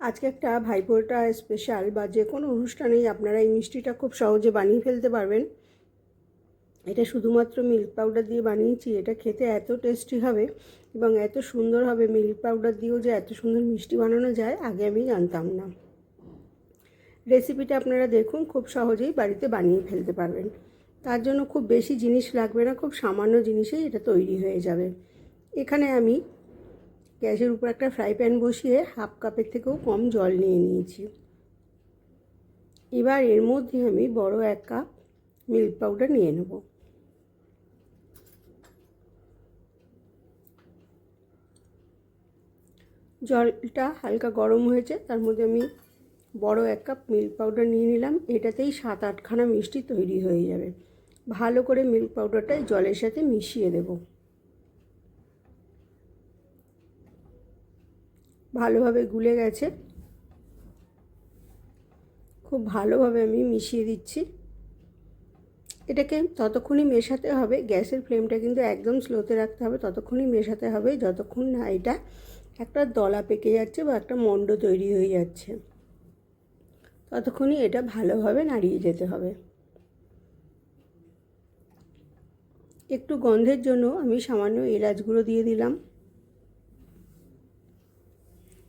আজকে একটা ভাইফোঁটা স্পেশাল বা যে কোনো অনুষ্ঠানেই আপনারা এই মিষ্টিটা খুব সহজে বানিয়ে ফেলতে পারবেন। এটা শুধুমাত্র মিল্ক পাউডার দিয়ে বানিয়েছি, এটা খেতে এত টেস্টি হবে এবং এত সুন্দর হবে মিল্ক পাউডার দিয়েও যে এত সুন্দর মিষ্টি বানানো যায়, আগে আমি জানতাম না। রেসিপিটা আপনারা দেখুন, খুব সহজেই বাড়িতে বানিয়ে ফেলতে পারবেন। তার জন্য খুব বেশি জিনিস লাগবে না, খুব সামান্য জিনিসেই এটা তৈরি হয়ে যাবে। এখানে আমি গ্যাসের উপর একটা ফ্রাই প্যান বসিয়ে হাফ কাপের থেকেও কম জল নিয়ে নিয়েছি। এবার এর মধ্যে আমি বড় এক কাপ মিল্ক পাউডার নিয়ে নেব। জলটা হালকা গরম হয়েছে, তার মধ্যে আমি বড় এক কাপ মিল্ক পাউডার নিয়ে নিলাম। এটাতেই সাত আটখানা মিষ্টি তৈরি হয়ে যাবে। ভালো করে মিল্ক পাউডারটা জলের সাথে মিশিয়ে দেব। ভালোভাবে গুলে গেছে। খুব ভালোভাবে আমি মিশিয়ে দিচ্ছি। এটাকে ততক্ষণই মেশাতে হবে। গ্যাসের ফ্লেমটা কিন্তু একদম স্লোতে রাখতে হবে। ততক্ষণই মেশাতে হবে যতক্ষণ না এটা একটা দলা পেকে যাচ্ছে বা একটা মণ্ড তৈরি হয়ে যাচ্ছে। ততক্ষণই এটা ভালোভাবে নাড়িয়ে যেতে হবে। একটু গন্ধের জন্য আমি সামান্য এলাচ গুঁড়ো দিয়ে দিলাম।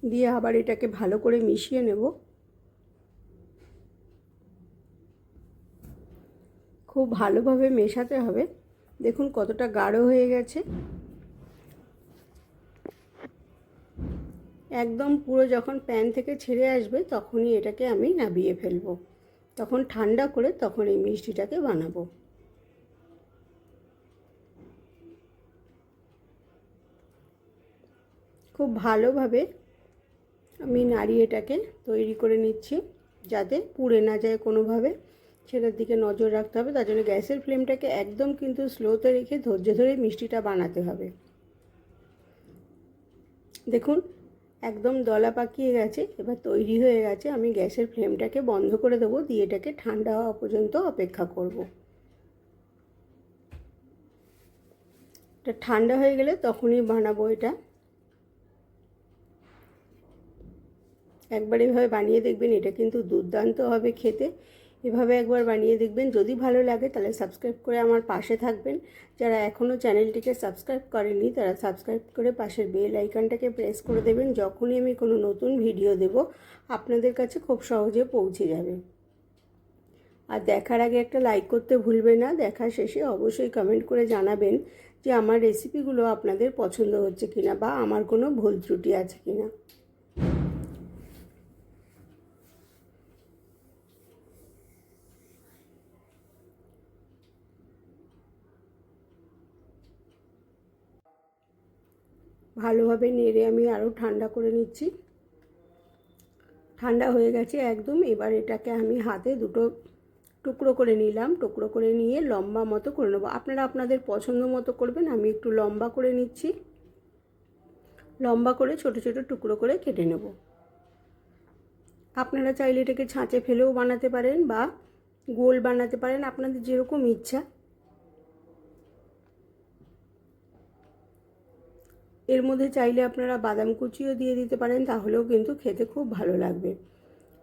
দিয়ে আবার এটাকে ভালো করে মিশিয়ে নেব। খুব ভালোভাবে মেশাতে হবে। দেখুন কতটা গাঢ় হয়ে গেছে। একদম পুরো যখন প্যান থেকে ছেড়ে আসবে তখনই এটাকে আমি নাবিয়ে ফেলব। তখন ঠান্ডা করে তখন এই মিষ্টিটাকে বানাবো। খুব ভালোভাবে আমি নাড়িয়ে এটাকে তৈরি করে নিচ্ছি যাতে পুড়ে না যায় কোনোভাবে। সেটার দিকে নজর রাখতে হবে, তার জন্য গ্যাসের ফ্লেমটাকে একদম কিন্তু স্লোতে রেখে ধৈর্য ধরে মিষ্টিটা বানাতে হবে। দেখুন, একদম দলা পাকিয়ে গেছে, এবার তৈরি হয়ে গেছে, আমি গ্যাসের ফ্লেমটাকে বন্ধ করে দেবো, দিয়ে এটাকে ঠান্ডা হওয়া পর্যন্ত অপেক্ষা করব। এটা ঠান্ডা হয়ে গেলে তখনই বানাবো এটা। একবার এভাবে বানিয়ে দেখবেন, এটা কিন্তু দুর্দান্ত হবে খেতে। এভাবে একবার বানিয়ে দেখবেন, যদি ভালো লাগে তাহলে সাবস্ক্রাইব করে আমার পাশে থাকবেন। যারা এখনও চ্যানেলটিকে সাবস্ক্রাইব করেনি তারা সাবস্ক্রাইব করে পাশের বেল আইকনটাকে প্রেস করে দেবেন। যখনই আমি কোনো নতুন ভিডিও দেব, আপনাদের কাছে খুব সহজে পৌঁছে যাবে। আর দেখার আগে একটা লাইক করতে ভুলবে না। দেখা শেষে অবশ্যই কমেন্ট করে জানাবেন যে আমার রেসিপিগুলো আপনাদের পছন্দ হচ্ছে কিনা বা আমার কোনো ভুল ত্রুটি আছে কিনা। ভালোভাবে নেড়ে আমি আরও ঠান্ডা করে নিচ্ছি। ঠান্ডা হয়ে গেছে একদম। এবার এটাকে আমি হাতে দুটো টুকরো করে নিলাম। টুকরো করে নিয়ে লম্বা মতো করে নেব। আপনারা আপনাদের পছন্দ মতো করবেন, আমি একটু লম্বা করে নিচ্ছি। লম্বা করে ছোট ছোট টুকরো করে কেটে নেব। আপনারা চাইলে এটাকে ছাঁচে ফেলেও বানাতে পারেন বা গোল বানাতে পারেন, আপনাদের যেরকম ইচ্ছা। এর মধ্যে চাইলে আপনারা বাদাম কুচিও দিয়ে দিতে পারেন, তাহলেও কিন্তু খেতে খুব ভালো লাগবে।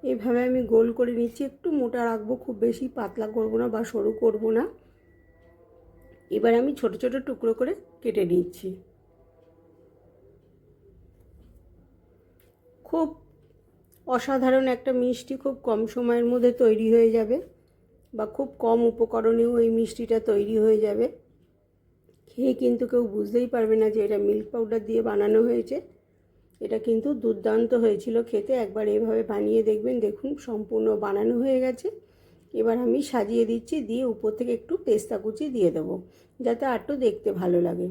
এইভাবে আমি গোল করে নিচ্ছি, একটু মোটা রাখব, খুব বেশি পাতলা করব না বা সরু করব না। এবার আমি ছোট ছোট টুকরো করে কেটে নিচ্ছি। খুব অসাধারণ একটা মিষ্টি খুব কম সময়ের মধ্যে তৈরি হয়ে যাবে বা খুব কম উপকরণেও এই মিষ্টিটা তৈরি হয়ে যাবে। খেয়ে কিন্তু কেউ বুঝতেই পারবে না যে এটা মিল্ক পাউডার দিয়ে বানানো হয়েছে। এটা কিন্তু দুর্দান্ত হয়েছিল খেতে। একবার এভাবে বানিয়ে দেখবেন, দেখুন, সম্পূর্ণ বানানো হয়ে গেছে। এবার আমি সাজিয়ে দিচ্ছি, দিয়ে উপর থেকে একটু পেস্তা কুচি দিয়ে দেবো, যাতে আরটু দেখতে ভালো লাগে।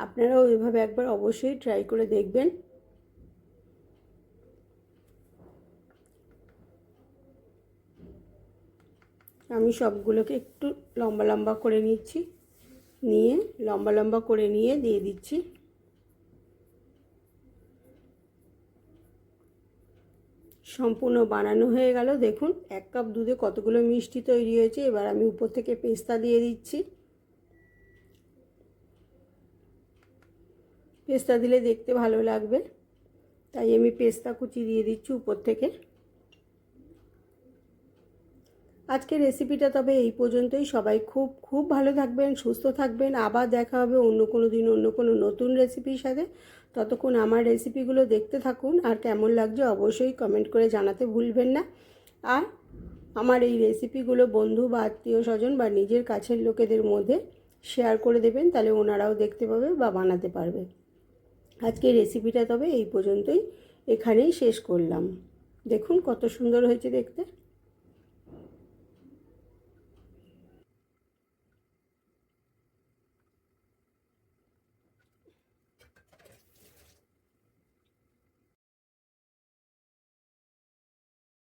আপনারাও এভাবে একবার অবশ্যই ট্রাই করে দেখবেন। আমি সবগুলোকে একটু লম্বা লম্বা করে নিচ্ছি। নিয়ে, লম্বা লম্বা করে নিয়ে দিয়ে দিচ্ছি। সম্পূর্ণ বানানো হয়ে গেল। দেখুন, এক কাপ দুধে কতগুলো মিষ্টি তৈরি হয়েছে। এবার আমি উপর থেকে পেস্তা দিয়ে দিচ্ছি। পেস্তা দিলে দেখতে ভালো লাগবে। তাই আমি পেস্তা কুচি দিয়ে দিচ্ছি উপর থেকে। আজকের রেসিপিটা তবে এই পর্যন্তই। সবাই খুব খুব ভালো থাকবেন, সুস্থ থাকবেন। আবার দেখা হবে অন্য কোনো দিন, অন্য কোনো নতুন রেসিপির সাথে। ততক্ষণ আমার রেসিপিগুলো দেখতে থাকুন। আর কেমন লাগছে অবশ্যই কমেন্ট করে জানাতে ভুলবেন না। আর আমার এই রেসিপিগুলো বন্ধু বা আত্মীয় স্বজন বা নিজের কাছের লোকেদের মধ্যে শেয়ার করে দেবেন। তাহলে ওনারাও দেখতে পাবে বা বানাতে পারবে। আজকের রেসিপিটা তবে এই পর্যন্তই। এখানেই শেষ করলাম। দেখুন কত সুন্দর হয়েছে দেখতে।